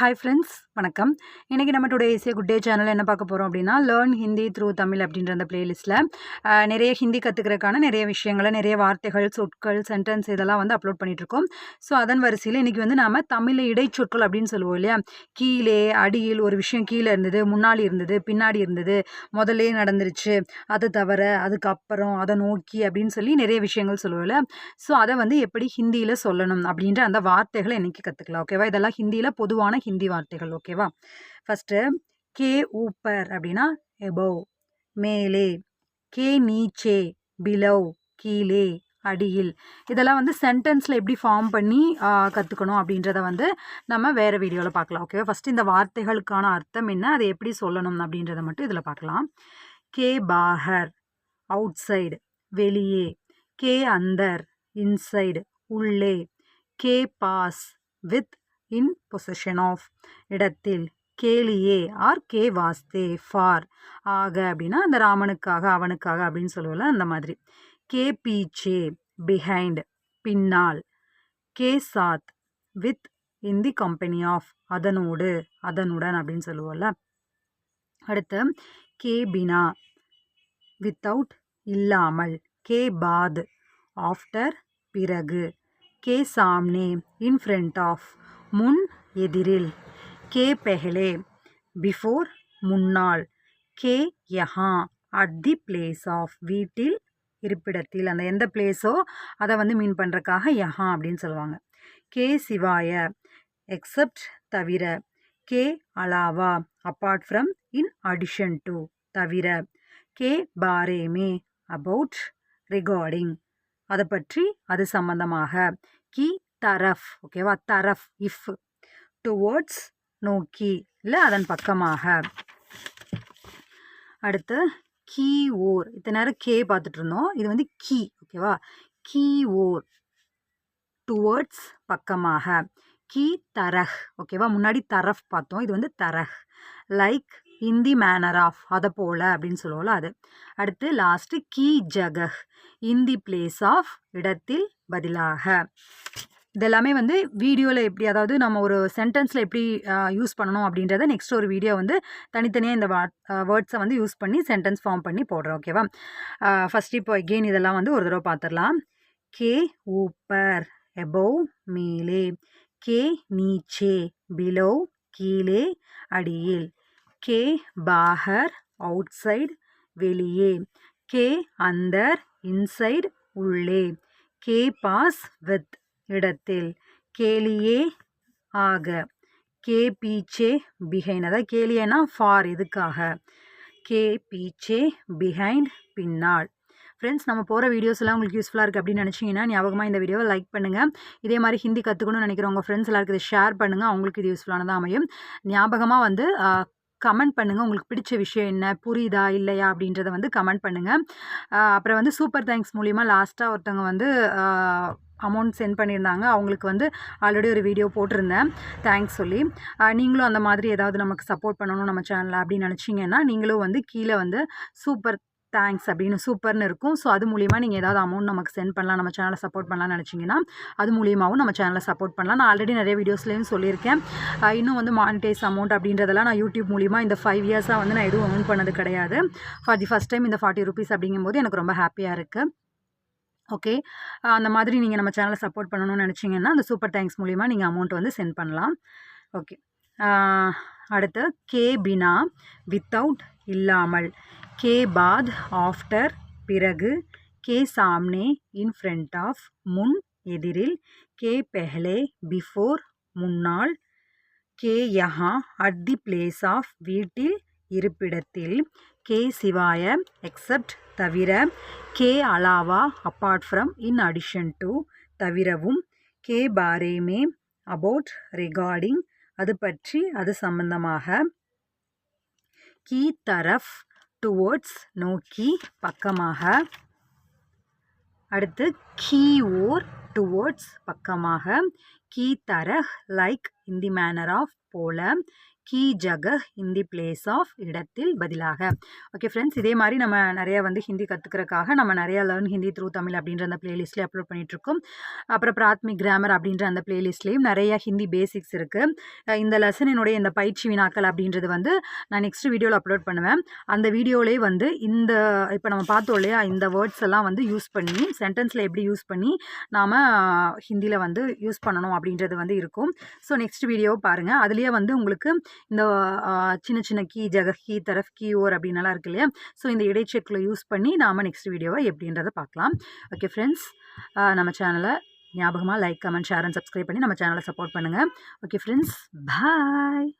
Hi friends வணக்கம். இன்றைக்கி நம்ம டுடே ஏசிய குட் டே சேனல் என்ன பார்க்க போகிறோம் அப்படின்னா லேர்ன் ஹிந்தி த்ரூ தமிழ் அப்படின்ற அந்த பிளேலிஸ்ட்டில் நிறைய ஹிந்தி கற்றுக்கிறதுக்கான நிறைய விஷயங்களை நிறைய வார்த்தைகள் சொற்கள் சென்டென்ஸ் இதெல்லாம் வந்து அப்லோட் பண்ணிகிட்ருக்கோம் ஸோ அதன் வரிசையில் இன்றைக்கி வந்து நாம் தமிழில் இடைச்சொற்கள் அப்படின்னு சொல்லுவோம் இல்லையா? கீழே அடியில் ஒரு விஷயம் கீழே இருந்தது முன்னாடி இருந்தது பின்னாடி இருந்தது முதல்லே நடந்துருச்சு அது தவிர அதுக்கப்புறம் அதை நோக்கி அப்படின்னு சொல்லி நிறைய விஷயங்கள் சொல்லுவோம்ல ஸோ அதை வந்து எப்படி ஹிந்தியில் சொல்லணும் அப்படின்ற அந்த வார்த்தைகளை இன்றைக்கி கற்றுக்கலாம் ஓகேவா இதெல்லாம் ஹிந்தியில் பொதுவான ஹிந்தி வார்த்தைகள் ஓகேவா? ஃபஸ்ட்டு கே ஊப்பர் அப்படின்னா எபோவ் மேலே கே நீச்சே பிலவ் கீழே அடியில் இதெல்லாம் வந்து சென்டென்ஸில் எப்படி ஃபார்ம் பண்ணி கற்றுக்கணும் அப்படின்றத வந்து நம்ம வேறு வீடியோவில் பார்க்கலாம் ஓகேவா? ஃபஸ்ட்டு இந்த வார்த்தைகளுக்கான அர்த்தம் என்ன அதை எப்படி சொல்லணும் அப்படின்றத மட்டும் இதில் பார்க்கலாம். கே பாஹர் அவுட் சைடு வெளியே கே அந்தர் இன்சைடு உள்ளே கே பாஸ் வித் இன் பொசிஷன் ஆஃப் இடத்தில் கேலியே ஆர் கே வாஸ்தே ஃபார். ஆக அப்படின்னா அந்த ராமனுக்காக அவனுக்காக அப்படின்னு சொல்லுவோம்ல அந்த மாதிரி. கே பீச்சே பிஹைண்ட் பின்னால். கே சாத் with in the company of அதனோடு அதனுடன் அப்படின்னு சொல்லுவோம்ல. அடுத்து கே பினா வித்தவுட் இல்லாமல். கே பாத் ஆஃப்டர் பிறகு. கே சாம்னே இன் ஃப்ரண்ட் ஆஃப் முன் எதிரில். கே பெஹலே. பிஃபோர் முன்னாள். கே யஹா. அட் தி பிளேஸ் ஆஃப் வீட்டில் இருப்பிடத்தில். அந்த எந்த பிளேஸோ அதை வந்து மீன் பண்ணுறக்காக யஹா அப்படின்னு சொல்லுவாங்க. கே சிவாய. எக்ஸப்ட் தவிர. கே அலாவா. Apart from in addition to தவிர. கே பாரேமே. About regarding. அதை பற்றி அது சம்பந்தமாக. கி தரஃப் ஓகேவா? தரஃப் இஃப் டுவோர்ட்ஸ் நோக்கி இல்லை அதன் பக்கமாக. அடுத்து கீ ஓர் இத்தனை நேரம் கே பார்த்துட்டு இருந்தோம் இது வந்து கீ ஓகேவா? கீ ஓர் டுவோர்ட்ஸ் பக்கமாக. கீ தரஹ் ஓகேவா? முன்னாடி தரஃப் பார்த்தோம். இது வந்து தரஹ். Like in the manner of அதை போல் அப்படின்னு சொல்லுவோம்ல அது. அடுத்து லாஸ்ட்டு கீ ஜகஹ். இன் தி பிளேஸ் ஆஃப் இடத்தில் பதிலாக. இதெல்லாமே வந்து வீடியோவில் எப்படி அதாவது நம்ம ஒரு சென்டென்ஸில் எப்படி யூஸ் பண்ணணும் அப்படின்றத நெக்ஸ்ட் ஒரு வீடியோ வந்து தனித்தனியாக இந்த வேர்ட்ஸை வந்து யூஸ் பண்ணி சென்டென்ஸ் ஃபார்ம் பண்ணி போடுறோம் ஓகேவா ஃபஸ்ட் இப்போ எகெயின் இதெல்லாம் வந்து ஒரு தடவை பார்த்துடலாம் கே ஊப்பர் எபோவ் மேலே. கே நீச்சே பிலோ கீழே அடியில். கே பாஹர் அவுட் சைடு வெளியே. கே அந்தர் இன்சைடு உள்ளே. கே பாஸ் வித் இடத்தில். கேலியே ஆக. கே பீச்சே பிஹைண்ட் அதாவது கேலியனா ஃபார் இதுக்காக கே பீச்சே பிஹைண்ட் பின்னால். ஃப்ரெண்ட்ஸ் நம்ம போகிற வீடியோஸ்லாம் உங்களுக்கு யூஸ்ஃபுல்லாக இருக்குது அப்படின்னு நினச்சிங்கன்னா ஞாபகமாக இந்த வீடியோவை லைக் பண்ணுங்கள் இதே மாதிரி ஹிந்தி கற்றுக்கணும்னு நினைக்கிறவங்க ஃப்ரெண்ட்ஸ் எல்லாருக்கு இதை ஷேர் பண்ணுங்கள் அவங்களுக்கு இது யூஸ்ஃபுல்லானதாக அமையும். ஞாபகமாக வந்து கமெண்ட் பண்ணுங்கள் உங்களுக்கு பிடிச்ச விஷயம் என்ன? புரியுதா? இல்லையா? அப்படின்றத வந்து கமெண்ட் பண்ணுங்கள் அப்புறம் வந்து சூப்பர் தேங்க்ஸ் மூலிமா லாஸ்ட்டாக ஒருத்தவங்க வந்து அமௌண்ட் சென்ட் பண்ணியிருந்தாங்க. அவங்களுக்கு வந்து ஆல்ரெடி ஒரு வீடியோ போட்டிருந்தேன். தேங்க்ஸ் சொல்லி. நீங்களும் அந்த மாதிரி ஏதாவது நமக்கு சப்போர்ட் பண்ணணும் நம்ம சேனலில் அப்படின்னு நினச்சிங்கன்னா நீங்களும் வந்து கீழே வந்து சூப்பர் தேங்க்ஸ் அப்படின்னு சூப்பர்னு இருக்கும். ஸோ அது மூலியமாக நீங்கள் ஏதாவது அமௌண்ட் நமக்கு சென்ட் பண்ணலாம் நம்ம சேனலை சப்போர்ட் பண்ணலாம்னு நினச்சிங்கன்னா அது மூலியமாகவும் நம்ம சேனலை சப்போர்ட் பண்ணலாம். நான் ஆல்ரெடி நிறைய வீடியோஸ்லேயும் சொல்லியிருக்கேன். இன்னும் வந்து மானிட்டைஸ் அமௌண்ட் அப்படின்றதெல்லாம் நான் யூடியூப் மூலியமாக இந்த ஃபைவ் இயர்ஸாக வந்து நான் எதுவும் ஏர்ன் பண்ணது கிடையாது. ஃபார் தி ஃபஸ்ட் டைம் இந்த ஃபார்ட்டி ருபீஸ் அப்படிங்கும்போது எனக்கு ரொம்ப ஹாப்பியாக இருக்குது ஓகே. அந்த மாதிரி நீங்கள் நம்ம சேனலை சப்போர்ட் பண்ணணும்னு நினச்சிங்கன்னா அந்த சூப்பர் தேங்க்ஸ் மூலிமா நீங்கள் அமௌண்ட் வந்து சென்ட் பண்ணலாம். ஓகே. அடுத்து கே பினா வித்தவுட் இல்லாமல் கே பாத் ஆஃப்டர் பிறகு கே சாம்னே இன் ஃப்ரண்ட் ஆஃப் முன் எதிரில் கே பெஹ்லே பிஃபோர் முன்னாள் கே யஹா அட் தி பிளேஸ் ஆஃப் வீட்டில் இருப்பிடத்தில் கே சிவாய எக்ஸப்ட் தவிர கே அலாவா apart from in addition to தவிரவும் கே பாரேமே அபவுட் ரிகார்டிங் அது பற்றி அது சம்பந்தமாக கீ தரஃப் டுவோர்ட்ஸ் நோக்கி பக்கமாக. அடுத்து கீ ஓர் டுவோர்ட்ஸ் பக்கமாக. கீ தரஹ் like in the manner of போல கீ ஜக இன் தி பிளேஸ் ஆஃப் இடத்தில் பதிலாக. ஓகே ஃப்ரெண்ட்ஸ் இதே மாதிரி நம்ம நிறைய வந்து ஹிந்தி கற்றுக்கிறக்காக நம்ம நிறைய லேர்ன் ஹிந்தி த்ரூ தமிழ் அப்படின்ற அந்த பிளேலிஸ்ட்லேயே அப்லோட் பண்ணிகிட்ருக்கோம் அப்புறம் பிராத்மிக் கிராமர் அப்படின்ற அந்த பிளேலிஸ்ட்லேயும் நிறைய ஹிந்தி பேசிக்ஸ் இருக்குது இந்த லெசனினுடைய இந்த பயிற்சி வினாக்கள் அப்படின்றது வந்து நான் நெக்ஸ்ட் வீடியோவில் அப்லோட் பண்ணுவேன். அந்த வீடியோலேயே வந்து இந்த இப்போ நம்ம பார்த்தோம் இல்லையா இந்த வேர்ட்ஸ் எல்லாம் வந்து யூஸ் பண்ணி சென்டென்ஸில் எப்படி யூஸ் பண்ணி நாம் ஹிந்தியில் வந்து யூஸ் பண்ணணும் அப்படின்றது வந்து இருக்கும். ஸோ நெக்ஸ்ட் வீடியோ பாருங்கள் அதுலேயே வந்து உங்களுக்கு இந்த சின்ன சின்ன கீ ஜகஹி கீ தரஃப் கீ ஓர் அப்படின்னலாம் இருக்கு இல்லையா? ஸோ இந்த இடைச்செக்கில் யூஸ் பண்ணி நாம் நெக்ஸ்ட் வீடியோவை எப்படின்றத பார்க்கலாம். ஓகே ஃப்ரெண்ட்ஸ் நம்ம சேனலை ஞாபகமாக like comment share and subscribe பண்ணி நம்ம சேனலை சப்போர்ட் பண்ணுங்கள் ஓகே ஃப்ரெண்ட்ஸ் பாய்